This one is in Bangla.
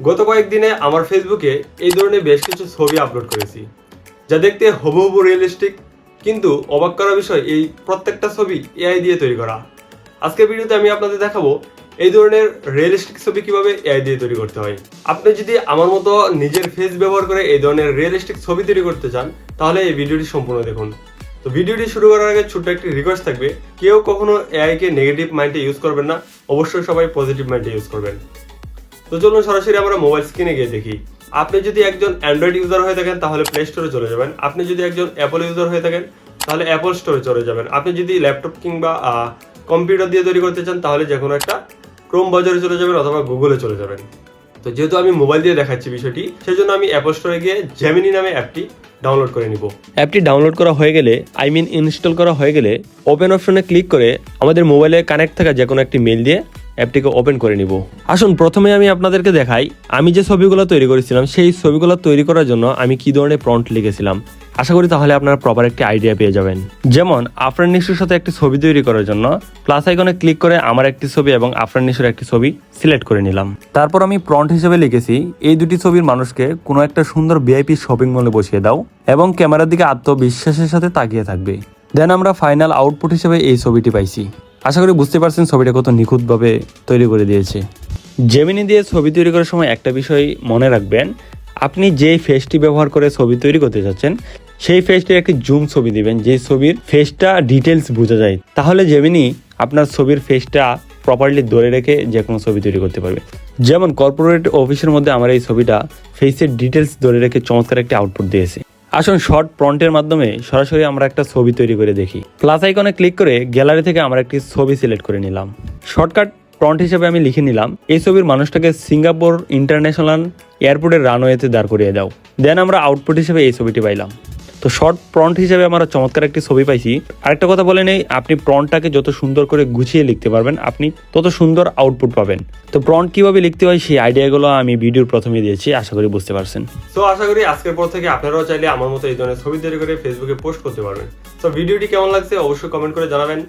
গত কয়েকদিনে আমার ফেসবুকে এই ধরনের বেশ কিছু ছবি আপলোড করেছি, যা দেখতে হুবহু রিয়েলিস্টিক কিন্তু অবাক করার বিষয়, এই প্রত্যেকটা ছবি এআই দিয়ে তৈরি করা। আজকের ভিডিওতে আমি আপনাদের দেখাবো এই ধরনের রিয়েলিস্টিক ছবি কীভাবে এআই দিয়ে তৈরি করতে হয়। আপনি যদি আমার মতো নিজের ফেস ব্যবহার করে এই ধরনের রিয়েলিস্টিক ছবি তৈরি করতে চান, তাহলে এই ভিডিওটি সম্পূর্ণ দেখুন। তো ভিডিওটি শুরু করার আগে ছোট্ট একটি রিকোয়েস্ট থাকবে, কেউ কখনো এআইকে নেগেটিভ মাইন্ডে ইউজ করবেন না, অবশ্যই সবাই পজিটিভ মাইন্ডে ইউজ করবেন। তো চলুন সরাসরি আমরা মোবাইল স্ক্রিনে গিয়ে দেখি। আপনি যদি একজন অ্যান্ড্রয়েড ইউজার হয়ে থাকেন, তাহলে প্লে স্টোরে চলে যাবেন। আপনি যদি একজন অ্যাপল ইউজার হয়ে থাকেন, তাহলে অ্যাপল স্টোরে চলে যাবেন। আপনি যদি ল্যাপটপ কিংবা কম্পিউটার দিয়ে তৈরি করতে চান, তাহলে যে কোনো একটা ক্রোম বাজারে চলে যাবেন অথবা গুগলে চলে যাবেন। তো যেহেতু আমি মোবাইল দিয়ে দেখাচ্ছি বিষয়টি, সেজন্য আমি অ্যাপল স্টোরে গিয়ে জেমিনি নামে অ্যাপটি ডাউনলোড করে নিব। অ্যাপটি ডাউনলোড করা হয়ে গেলে আই মিন ইনস্টল করা হয়ে গেলে ওপেন অপশনে ক্লিক করে আমাদের মোবাইলে কানেক্ট থাকা যে কোনো একটি মেল দিয়ে অ্যাপটিকে ওপেন করে নিব। আসুন, প্রথমে আমি আপনাদেরকে দেখাই। আমি যে ছবিগুলো তৈরি করেছিলাম, সেই ছবিগুলো তৈরি করার জন্য আমি কি ধরনের প্রন্ট লিখেছিলাম? আশা করি তাহলে আপনারা প্রপার একটি আইডিয়া পেয়ে যাবেন। যেমন আফরান নিশুর সাথে একটি ছবি তৈরি করার জন্য প্লাস আইকনে ক্লিক করে আমার একটি ছবি এবং আফরান নিশুর একটি ছবি সিলেক্ট করে নিলাম। তারপর আমি প্রন্ট হিসেবে লিখেছি, এই দুটি ছবির মানুষকে কোনো একটা সুন্দর ভিআইপি শপিং মলে বসিয়ে দাও এবং ক্যামেরার দিকে আত্মবিশ্বাসের সাথে তাকিয়ে থাকবে। দেন আমরা ফাইনাল আউটপুট হিসেবে এই ছবিটি পাইছি। আশা করি বুঝতে পারছেন ছবিটা কত নিখুঁতভাবে তৈরি করে দিয়েছে। জেমিনি দিয়ে ছবি তৈরি করার সময় একটা বিষয় মনে রাখবেন, আপনি যেই ফেসটি ব্যবহার করে ছবি তৈরি করতে চাচ্ছেন সেই ফেসটির একটি জুম ছবি দিবেন যে ছবির ফেসটা ডিটেলস বোঝা যায়। তাহলে জেমিনি আপনার ছবির ফেসটা প্রপারলি ধরে রেখে যে কোনো ছবি তৈরি করতে পারবে। যেমন কর্পোরেট অফিসের মধ্যে আমার এই ছবিটা ফেসের ডিটেলস ধরে রেখে চমৎকার একটি আউটপুট দিয়েছে। আসুন শর্ট প্রন্টের মাধ্যমে সরাসরি আমরা একটা ছবি তৈরি করে দেখি। প্লাস আইকনে ক্লিক করে গ্যালারি থেকে আমরা একটি ছবি সিলেক্ট করে নিলাম। শর্টকাট প্রন্ট হিসেবে আমি লিখে নিলাম, এই ছবির মানুষটাকে সিঙ্গাপুর ইন্টারন্যাশনাল এয়ারপোর্টের রানওয়েতে দাঁড় করিয়ে দাও। দেন আমরা আউটপুট হিসেবে এই ছবিটি পাইলাম। তো শর্ট প্রন্ট হিসেবে আমরা চমৎকার একটি ছবি পাইছি। আরেকটা কথা বলে নেই, আপনি প্রন্টটাকে যত সুন্দর করে গুছিয়ে লিখতে পারবেন, আপনি তত সুন্দর আউটপুট পাবেন। তো প্রন্ট কীভাবে লিখতে হয় সেই আইডিয়াগুলো আমি ভিডিওর প্রথমে দিয়েছি, আশা করি বুঝতে পারছেন। তো আশা করি আজকের পর থেকে আপনারাও চাইলে আমার মতো এই ধরনের ছবি তৈরি করে ফেসবুকে পোস্ট করতে পারবেন। তো ভিডিওটি কেমন লাগছে অবশ্যই কমেন্ট করে জানাবেন।